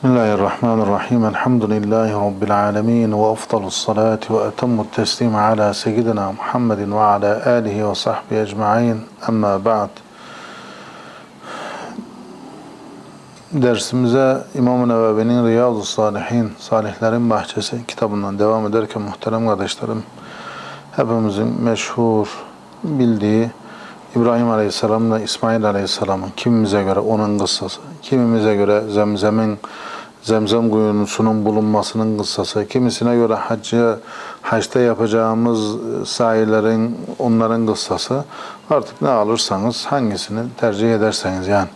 Bismillahirrahmanirrahim. Elhamdülillahi Rabbil alemin. Ve afdalus salati ve etemmu teslim ala seyyidina Muhammedin ve ala alihi ve sahbihi ecma'in. Amma ba'd. Dersimize İmam-ı Nevevi'nin Riyadu Salihin, Salihlerin Bahçesi kitabından devam ederken muhterem kardeşlerim, hepimizin meşhur bildiği İbrahim Aleyhisselam'la İsmail Aleyhisselam'ın kimimize göre onun kıssası, kimimize göre Zemzem'in Zemzem kuyusunun bulunmasının kıssası. Kimisine göre hacca, haçta yapacağımız e, sahilerin, onların kıssası. Artık ne alırsanız, hangisini tercih ederseniz yani.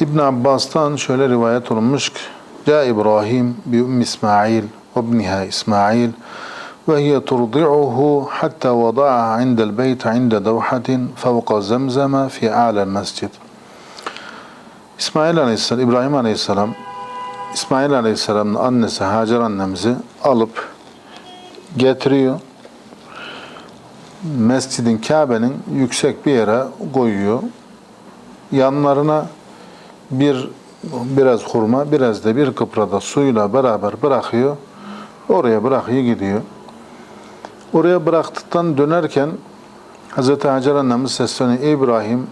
İbn Abbas'tan şöyle rivayet olunmuş ki, Ca İbrahim bi Ümmü İsmail ve ibniha İsmail ve hiye turdi'uhu hatta vada'aha indel beyt inde devhatin fevka zemzeme fi a'lel mescid.'' İsmail Aleyhisselam, İbrahim Aleyhisselam, İsmail Aleyhisselam'ın annesi Hacer annemizi alıp getiriyor. Mescidin Kabe'nin yüksek bir yere koyuyor. Yanlarına bir biraz hurma, biraz da bir kıprada suyla beraber bırakıyor. Oraya bırakıyor gidiyor. Oraya bıraktıktan dönerken Hz. Hacer annemiz sesleniyor. İbrahim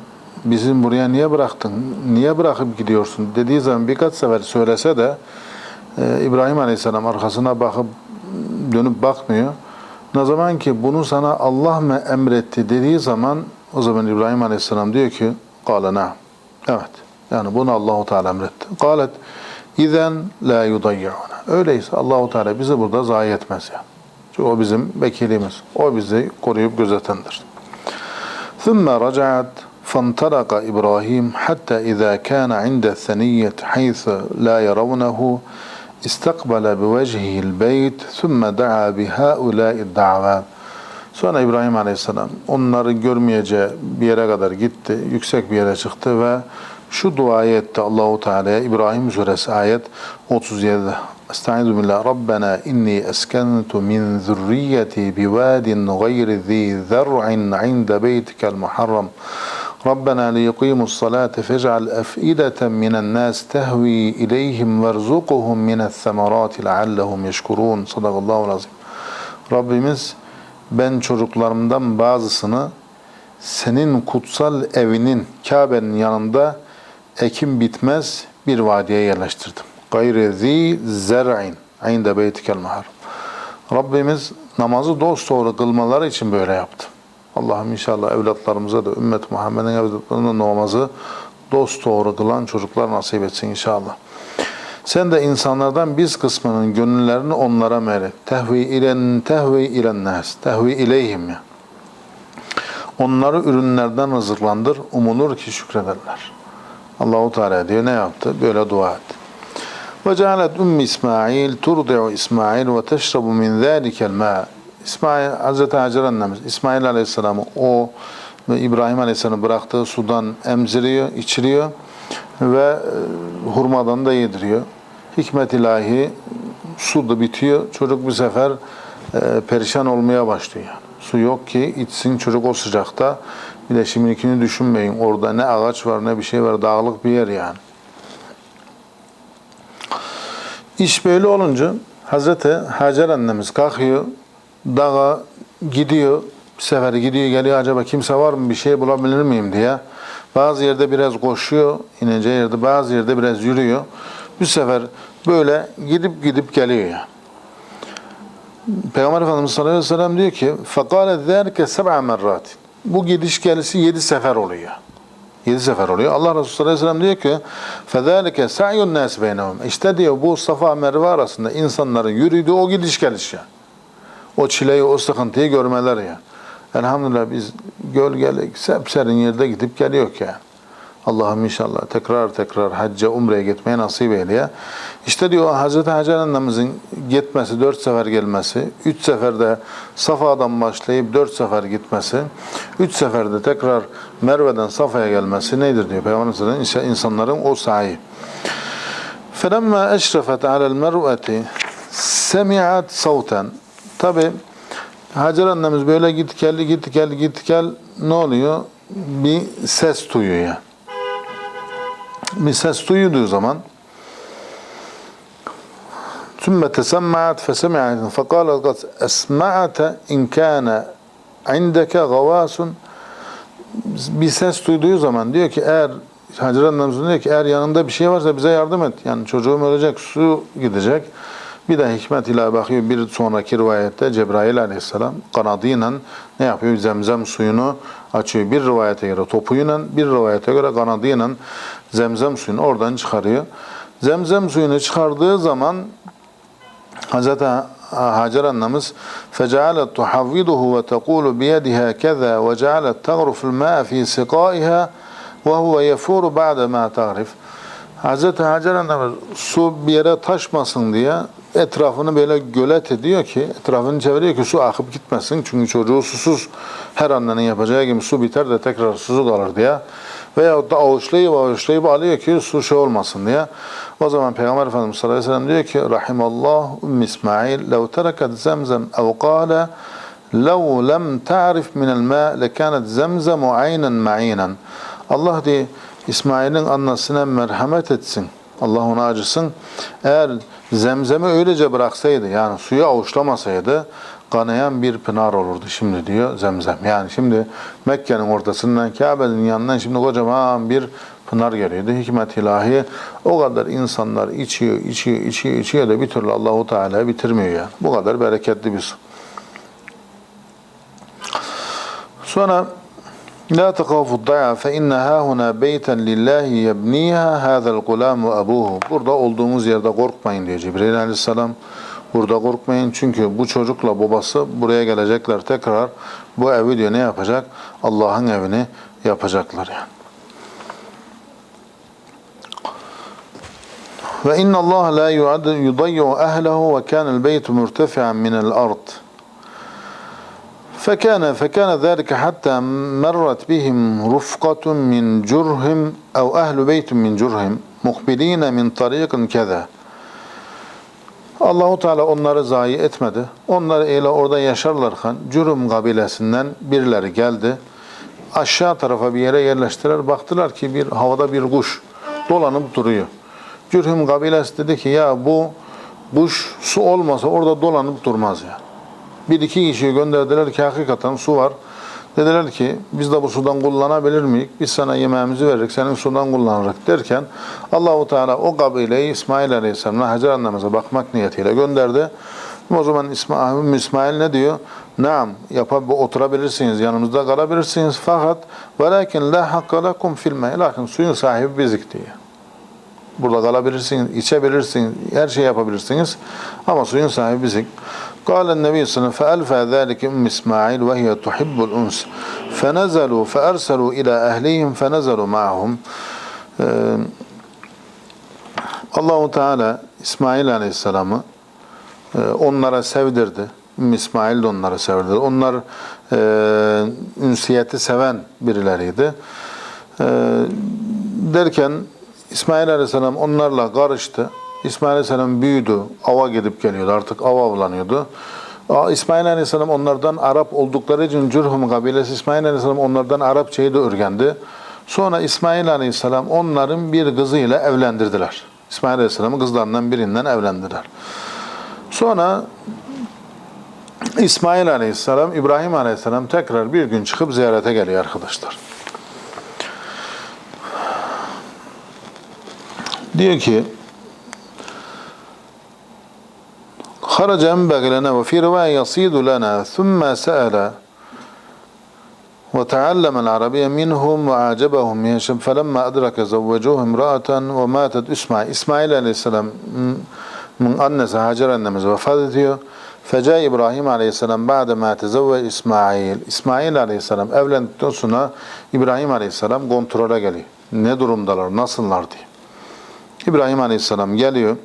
bizim buraya niye bıraktın? Niye bırakıp gidiyorsun? Dediği zaman birkaç sefer söylese de e, İbrahim Aleyhisselam arkasına bakıp dönüp bakmıyor. Ne zaman ki bunu sana Allah mı emretti dediği zaman o zaman İbrahim Aleyhisselam diyor ki قال نعم. Evet. Yani bunu Allahu Teala emretti. قالت İzen la yudayyuna. Öyleyse Allahu Teala bizi burada zayi etmez yani. Çünkü o bizim vekilimiz. O bizi koruyup gözetendir. ثم رجعت فانطلق إبراهيم حتى إذا كان عند الثنية حيث لا يرونه استقبل بوجهه البيت ثم دعا بهؤلاء الدعوات Sonra İbrahim Aleyhisselam onları görmeyeceği bir yere kadar gitti. Yüksek bir yere çıktı ve şu duayı etti Allahu Teala'ya İbrahim suresi ayet 37'de. Estaizu billah Rabbena inni eskentu min zürriyeti bivadin gayri zi zer'in inde beytikel muharram. ربنا ليقيموا الصلاة فاجعل أفئدة من الناس تهوي إليهم وارزقهم من الثمرات لعلهم يشكرون صدق الله العظيم Rabbimiz ben çocuklarımdan bazısını senin kutsal evinin Kabe'nin yanında ekim bitmez bir vadiye yerleştirdim. Gayri zi zer'in inde beytikel muharram. Rabbimiz namazı dosdoğru kılmaları için böyle yaptı. Allah'ım inşallah evlatlarımıza da ümmet Muhammed'in evlatlarına namazı dosdoğru kılan çocuklar nasip etsin inşallah. Sen de insanlardan biz kısmının gönüllerini onlara meylet. Tehvi ilen tehvi ilen nas. Tehvi ileyhim ya. Onları ürünlerden rızıklandır. Umulur ki şükrederler. Allahu Teala diyor ne yaptı? Böyle dua etti. Ve cealet ummi İsmail turdi'u İsmail ve teşrabu min zâlikel mâ. İsmail, Hazreti Hacer annemiz İsmail Aleyhisselam'ı o ve İbrahim Aleyhisselam'ı bıraktığı sudan emziriyor, içiriyor ve e, hurmadan da yediriyor. Hikmet ilahi su da bitiyor. Çocuk bir sefer e, perişan olmaya başlıyor. Su yok ki içsin çocuk o sıcakta. Bir de şimdikini düşünmeyin. Orada ne ağaç var ne bir şey var. Dağlık bir yer yani. İş böyle olunca Hazreti Hacer annemiz kalkıyor Dağa gidiyor. Bir sefer gidiyor geliyor acaba kimse var mı bir şey bulabilir miyim diye. Bazı yerde biraz koşuyor, ineceği yerde bazı yerde biraz yürüyor. Bir sefer böyle gidip gidip geliyor yani. Peygamber Efendimiz sallallahu aleyhi ve sellem diyor ki فَقَالَ ذَٰلِكَ سَبْعَ مَرَّاتٍ Bu gidiş gelisi yedi sefer oluyor. Yedi sefer oluyor. Allah Resulü sallallahu aleyhi ve sellem diyor ki فَذَٰلِكَ سَعْيُ النَّاسِ بَيْنَهُمْ İşte diyor bu Safa Merve arasında insanların yürüdüğü o gidiş geliş ya. O çileyi, o sıkıntıyı görmeler ya. Elhamdülillah biz gölgeli, sepserin yerde gidip geliyor yani. Allah'ım inşallah tekrar tekrar hacca, umreye gitmeye nasip eyleye. İşte diyor Hazreti Hacer annemizin gitmesi, dört sefer gelmesi, üç seferde Safa'dan başlayıp dört sefer gitmesi, üç seferde tekrar Merve'den Safa'ya gelmesi nedir diyor Peygamber Efendimiz insanların o sahi. فَلَمَّا اَشْرَفَتْ عَلَى الْمَرْوَةِ سَمِعَتْ صَوْتًا Tabi Hacer annemiz böyle git gel git gel git gel ne oluyor? Bir ses duyuyor yani. bir ses duyduğu zaman ثم تسمعت فسمعت فقالت قد أسمعت إن كان عندك غواس bir ses duyduğu zaman diyor ki eğer Hacer annemizin diyor ki eğer yanında bir şey varsa bize yardım et. Yani çocuğum ölecek, su gidecek. Bir de hikmet ile bakıyor bir sonraki rivayette Cebrail aleyhisselam kanadıyla ne yapıyor? Zemzem suyunu açıyor. Bir rivayete göre topuyla, bir rivayete göre kanadıyla zemzem suyunu oradan çıkarıyor. Zemzem suyunu çıkardığı zaman Hazreti Hacer annemiz فَجَعَلَتْ تُحَوِّدُهُ وَتَقُولُ بِيَدِهَا كَذَا وَجَعَلَتْ تَغْرُفُ الْمَاءَ فِي سِقَائِهَا وَهُوَ يَفُورُ بَعْدَ مَا تَغْرِفُ Hazreti Hacer annemiz su bir yere taşmasın diye etrafını böyle gölet ediyor ki, etrafını çeviriyor ki su akıp gitmesin. Çünkü çocuğu susuz her annenin yapacağı gibi su biter de tekrar susuz kalır diye. Veyahut da avuçlayıp avuçlayıp alıyor ki su şey olmasın diye. O zaman Peygamber Efendimiz sallallahu aleyhi ve sellem diyor ki Rahimallah Ümmü İsmail lev tereket zemzem ev kâle lev lem ta'rif minel mâ lekânet zemzemu aynen ma'inen. Allah diye İsmail'in annesine merhamet etsin. Allah ona acısın. Eğer zemzemi öylece bıraksaydı yani suyu avuçlamasaydı kanayan bir pınar olurdu şimdi diyor zemzem. Yani şimdi Mekke'nin ortasından Kabe'nin yanından şimdi kocaman bir pınar geliyordu. Hikmet ilahi o kadar insanlar içiyor, içiyor, içiyor, içiyor da bir türlü Allahu Teala bitirmiyor yani. Bu kadar bereketli bir su. Sonra لا تخافوا الضيعة فإن ها هنا بيتا لله يبنيها هذا الغلام وأبوه. Burada olduğumuz yerde korkmayın diyor Cibril Aleyhisselam. Burada korkmayın çünkü bu çocukla babası buraya gelecekler tekrar. Bu evi diyor ne yapacak? Allah'ın evini yapacaklar yani. Ve inna Allah la yudayyu ehlehu ve kana el-beyt murtefi'an min el-ard. فكان فكان ذلك حتى مرت بهم رفقة من جرهم أو أهل بيت من جرهم مقبلين من طريق كذا Allahu Teala onları zayi etmedi. Onlar öyle orada yaşarlarken Cürüm kabilesinden birileri geldi. Aşağı tarafa bir yere yerleştiler. Baktılar ki bir havada bir kuş dolanıp duruyor. Cürhüm kabilesi dedi ki ya bu kuş su olmasa orada dolanıp durmaz ya. Bir iki kişiyi gönderdiler ki hakikaten su var. Dediler ki biz de bu sudan kullanabilir miyiz? Biz sana yemeğimizi veririk, senin sudan kullanırız derken Allahu Teala o kabileyi İsmail Aleyhisselam'la Hacer annemize bakmak niyetiyle gönderdi. O zaman İsmail, İsmail ne diyor? Naam, yapab oturabilirsiniz, yanımızda kalabilirsiniz fakat velakin la hakka lekum fil. Lakin suyun sahibi bizik diyor. Burada kalabilirsiniz, içebilirsiniz, her şey yapabilirsiniz. Ama suyun sahibi bizik. قال النبي صلى الله عليه وسلم فألفى ذلك أم إسماعيل وهي تحب الأنس فنزلوا فأرسلوا إلى أهليهم فنزلوا معهم Ee, Allahu Teala İsmail Aleyhisselam'ı e, onlara sevdirdi. Ümmü İsmail de onlara sevdirdi. Onlar e, ünsiyeti seven birileriydi. E, derken İsmail Aleyhisselam onlarla karıştı. İsmail Aleyhisselam büyüdü, ava gidip geliyordu, artık av avlanıyordu. İsmail Aleyhisselam onlardan Arap oldukları için Cürhum kabilesi İsmail Aleyhisselam onlardan Arapçayı da öğrendi. Sonra İsmail Aleyhisselam onların bir kızıyla evlendirdiler. İsmail Aleyhisselam'ın kızlarından birinden evlendiler. Sonra İsmail Aleyhisselam, İbrahim Aleyhisselam tekrar bir gün çıkıp ziyarete geliyor arkadaşlar. Diyor ki خرج ينبغي لنا وفي رواية يصيد لنا ثم سأل وتعلم العربية منهم وأعجبهم يشم فلما أدرك زوجوه امرأة وماتت إسماعيل إسماعيل عليه السلام من annesi Hacer annemiz vefat ediyor. Feca İbrahim Aleyhisselam ba'de ma tezevve İsmail. İsmail Aleyhisselam evlendikten sonra İbrahim Aleyhisselam kontrole geliyor. Ne durumdalar, nasıllar diye. İbrahim Aleyhisselam geliyor.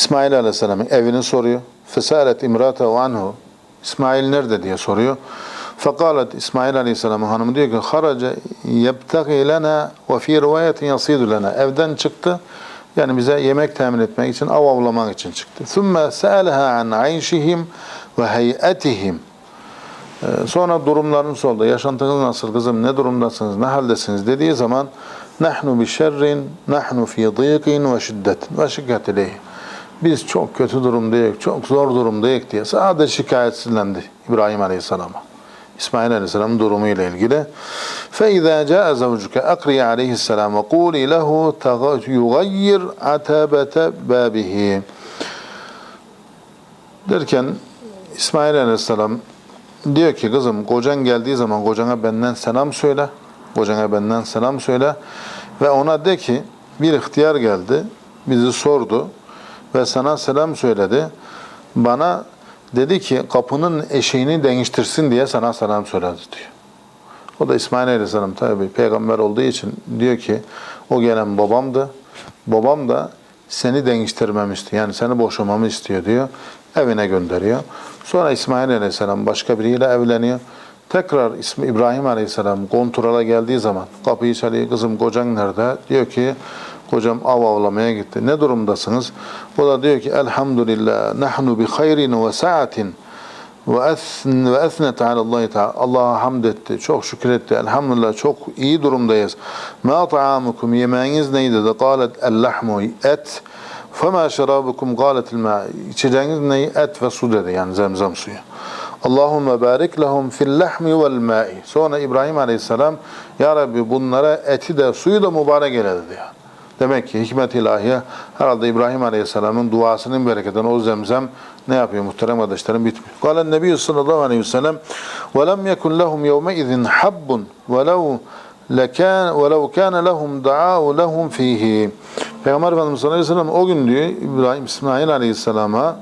İsmail Aleyhisselam'ın evini soruyor. Fesaret imrata anhu. İsmail nerede diye soruyor. Fekalet İsmail Aleyhisselam'ın hanımı diyor ki haraca yebtagi lena ve fi rivayetin yasidu lena. Evden çıktı. Yani bize yemek temin etmek için, av avlamak için çıktı. Thumme se'aleha an ayşihim ve heyetihim. Sonra durumlarını sordu. Yaşantınız nasıl kızım, ne durumdasınız, ne haldesiniz dediği zaman Nahnu bi şerrin, nahnu fi dıйqin ve şiddetin ve şikayet ileyhi Biz çok kötü durumdayız, çok zor durumdayız diye sadece şikayetsizlendi İbrahim Aleyhisselam'a. İsmail Aleyhisselam'ın durumu ile ilgili. فَاِذَا جَاءَ زَوْجُكَ اَقْرِيَ عَلَيْهِ السَّلَامَ وَقُولِ لَهُ يُغَيِّرْ عَتَبَةَ بَابِهِ Derken İsmail Aleyhisselam diyor ki kızım kocan geldiği zaman kocana benden selam söyle. Kocana benden selam söyle. Ve ona de ki bir ihtiyar geldi. Bizi sordu. Ve sana selam söyledi. Bana dedi ki kapının eşiğini değiştirsin diye sana selam söyledi diyor. O da İsmail Aleyhisselam tabi peygamber olduğu için diyor ki o gelen babamdı. Babam da seni değiştirmemi istiyor. Yani seni boşamamı istiyor diyor. Evine gönderiyor. Sonra İsmail Aleyhisselam başka biriyle evleniyor. Tekrar İbrahim Aleyhisselam kontrola geldiği zaman kapıyı çalıyor. Kızım kocan nerede? Diyor ki kocam av avlamaya gitti. Ne durumdasınız? O da diyor ki elhamdülillah nahnu bi hayrin ve saatin ve esn ve esnet Allah Teala. Allah'a hamd etti. Çok şükretti. Elhamdülillah çok iyi durumdayız. Ma ta'amukum yemeğiniz neydi? De qalet el lahmu et. Fema şerabukum qalet el ma. İçeceğiniz ne? Et ve su dedi. Yani zemzem suyu. Allahümme barik lehum fil lahmi vel ma'i. Sonra İbrahim Aleyhisselam Ya Rabbi bunlara eti de suyu da mübarek eyle dedi. Yani. Demek ki hikmet ilahiye herhalde İbrahim Aleyhisselam'ın duasının bereketinden o zemzem ne yapıyor muhterem kardeşlerim bitmiyor. Kalen Nebi sallallahu aleyhi ve sellem yevme izin habbun ve lev lekan ve lev kana lehum da'u lehum fihi. Peygamber Efendimiz sallallahu aleyhi ve sellem o gün diyor İbrahim İsmail Aleyhisselam'a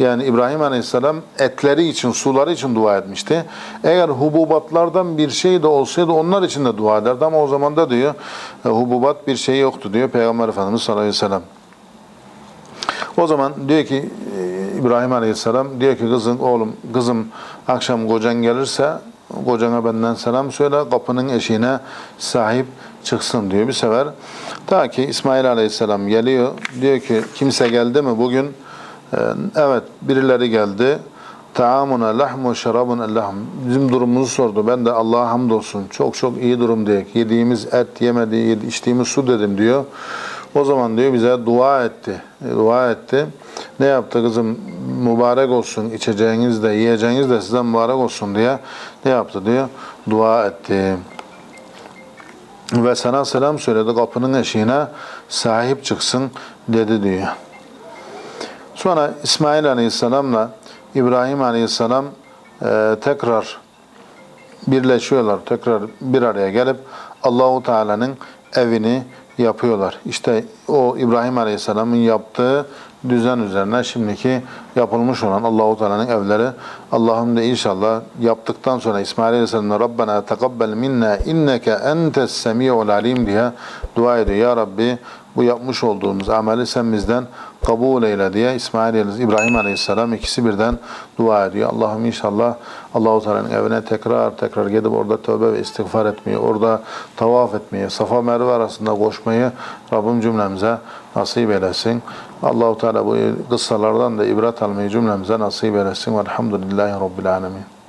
yani İbrahim Aleyhisselam etleri için, suları için dua etmişti. Eğer hububatlardan bir şey de olsaydı onlar için de dua ederdi ama o zaman da diyor e, hububat bir şey yoktu diyor Peygamber Efendimiz sallallahu aleyhi ve sellem. O zaman diyor ki e, İbrahim Aleyhisselam diyor ki kızım oğlum kızım akşam kocan gelirse kocana benden selam söyle kapının eşiğine sahip çıksın diyor bir sefer. Ta ki İsmail Aleyhisselam geliyor diyor ki kimse geldi mi bugün Evet, birileri geldi. Taamuna lahmu şarabun lahm. Bizim durumumuzu sordu. Ben de Allah'a hamdolsun. Çok çok iyi durumdayız. Yediğimiz et, yemediği, içtiğimiz su dedim diyor. O zaman diyor bize dua etti. E, Dua etti. Ne yaptı kızım? Mübarek olsun. içeceğiniz de, yiyeceğiniz de size mübarek olsun diye ne yaptı diyor? Dua etti. Ve sana selam söyledi. Kapının eşiğine sahip çıksın dedi diyor. Sonra İsmail Aleyhisselam'la İbrahim Aleyhisselam e, tekrar birleşiyorlar. Tekrar bir araya gelip Allahu Teala'nın evini yapıyorlar. İşte o İbrahim Aleyhisselam'ın yaptığı düzen üzerine şimdiki yapılmış olan Allahu Teala'nın evleri Allah'ım da inşallah yaptıktan sonra İsmail Aleyhisselam'la Rabbena tekabbel minna inneke entes semi'ul alim diye dua ediyor. Ya Rabbi bu yapmış olduğumuz ameli sen bizden kabul eyle diye İsmail İbrahim Aleyhisselam ikisi birden dua ediyor. Allah'ım inşallah Allahu Teala'nın evine tekrar tekrar gidip orada tövbe ve istiğfar etmeyi, orada tavaf etmeyi, Safa Merve arasında koşmayı Rabbim cümlemize nasip eylesin. Allahu Teala bu kıssalardan da ibret almayı cümlemize nasip eylesin. Velhamdülillahi Rabbil Alemin.